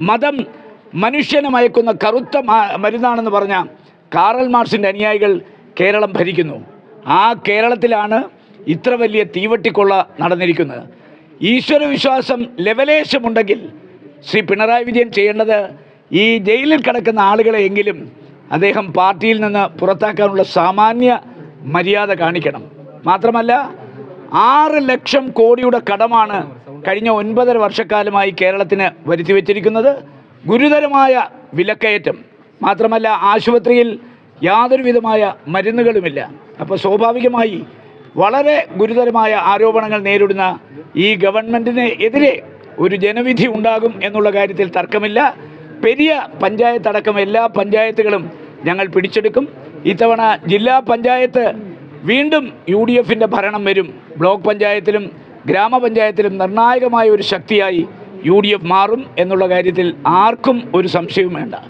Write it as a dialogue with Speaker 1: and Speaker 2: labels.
Speaker 1: മതം മനുഷ്യനെ മയക്കുന്ന കറുത്ത മരുന്നാണെന്ന് പറഞ്ഞ കാറൽ മാർസിന്റെ അനുയായികൾ കേരളം ഭരിക്കുന്നു. ആ കേരളത്തിലാണ് ഇത്ര വലിയ തീവട്ടിക്കൊള്ള നടന്നിരിക്കുന്നത്. ഈശ്വരവിശ്വാസം ലെവലേശമുണ്ടെങ്കിൽ ശ്രീ പിണറായി വിജയൻ ചെയ്യേണ്ടത് ഈ ജയിലിൽ കിടക്കുന്ന ആളുകളെയെങ്കിലും അദ്ദേഹം പാർട്ടിയിൽ നിന്ന് പുറത്താക്കാനുള്ള സാമാന്യ മര്യാദ കാണിക്കണം. മാത്രമല്ല ആറ് ലക്ഷം കോടിയുടെ കടമാണ് കഴിഞ്ഞ ഒൻപതര വർഷക്കാലമായി കേരളത്തിന് വരുത്തി വച്ചിരിക്കുന്നത് ഗുരുതരമായ വിലക്കയറ്റം. മാത്രമല്ല ആശുപത്രിയിൽ യാതൊരുവിധമായ മരുന്നുകളുമില്ല. അപ്പോൾ സ്വാഭാവികമായി വളരെ ഗുരുതരമായ ആരോപണങ്ങൾ നേരിടുന്ന ഈ ഗവൺമെന്റിന് എതിരെ ഒരു ജനവിധി ഉണ്ടാകും എന്നുള്ള കാര്യത്തിൽ തർക്കമില്ല. പെരിയ പഞ്ചായത്ത് അടക്കം എല്ലാ പഞ്ചായത്തുകളും ഞങ്ങൾ പിടിച്ചെടുക്കും. ഇത്തവണ ജില്ലാ പഞ്ചായത്ത് വീണ്ടും യു ഡി എഫിന്റെ ഭരണം വരും. ബ്ലോക്ക് പഞ്ചായത്തിലും ഗ്രാമപഞ്ചായത്തിലും നിർണായകമായ ഒരു ശക്തിയായി യു ഡി എഫ് മാറും എന്നുള്ള കാര്യത്തിൽ ആർക്കും ഒരു സംശയവും വേണ്ട.